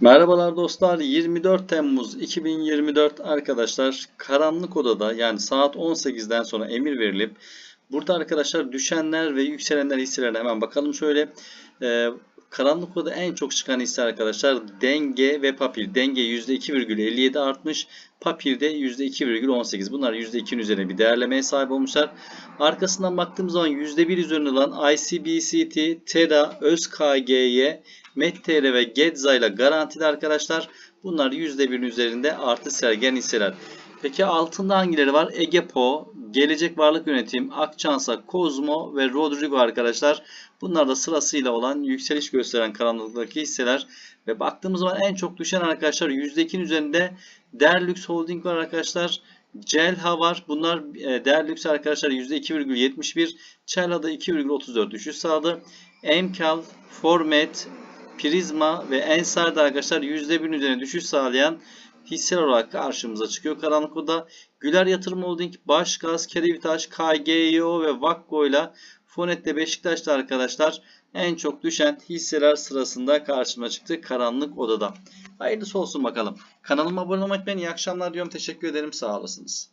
Merhabalar dostlar. 24 Temmuz 2024 arkadaşlar karanlık odada yani saat 18'den sonra emir verilip burada arkadaşlar düşenler ve yükselenler hisselerine hemen bakalım şöyle. Ee, karanlık odada en çok çıkan hisse arkadaşlar denge ve papir. Denge %2,57 artmış. Papir'de %2,18. Bunlar %2'nin üzerine bir değerlemeye sahip olmuşlar. Arkasından baktığımız zaman %1 üzerinde olan ICBCT, TEDA, ÖSKG'ye METTR ve Gedza ile garantili arkadaşlar. Bunlar %1'in üzerinde artı sergen hisseler. Peki altında hangileri var? Egepo, Gelecek Varlık Yönetim, Akçansa, Kozmo ve Rodrigo arkadaşlar. Bunlar da sırasıyla olan yükseliş gösteren karanlıktaki hisseler. Ve baktığımız zaman en çok düşen arkadaşlar %2'nin üzerinde Derlux Holding var arkadaşlar. Celha var. Bunlar e, Derlux arkadaşlar %2,71. Çelha'da 2,34 düşüş sağladı. Emkal, Formet, Prizma ve Ensar'da arkadaşlar %1'in üzerine düşüş sağlayan hisseler olarak karşımıza çıkıyor. Karanlık Oda, Güler Yatırım Holding, Başgaz, Kerevitaş, KGYO ve Vakko ile Fonet'te Beşiktaş'ta arkadaşlar en çok düşen hisseler sırasında karşıma çıktı Karanlık Oda'da. Hayırlısı olsun bakalım. Kanalıma abone olmayı unutmayın. İyi akşamlar diyorum. Teşekkür ederim. Sağ olasınız.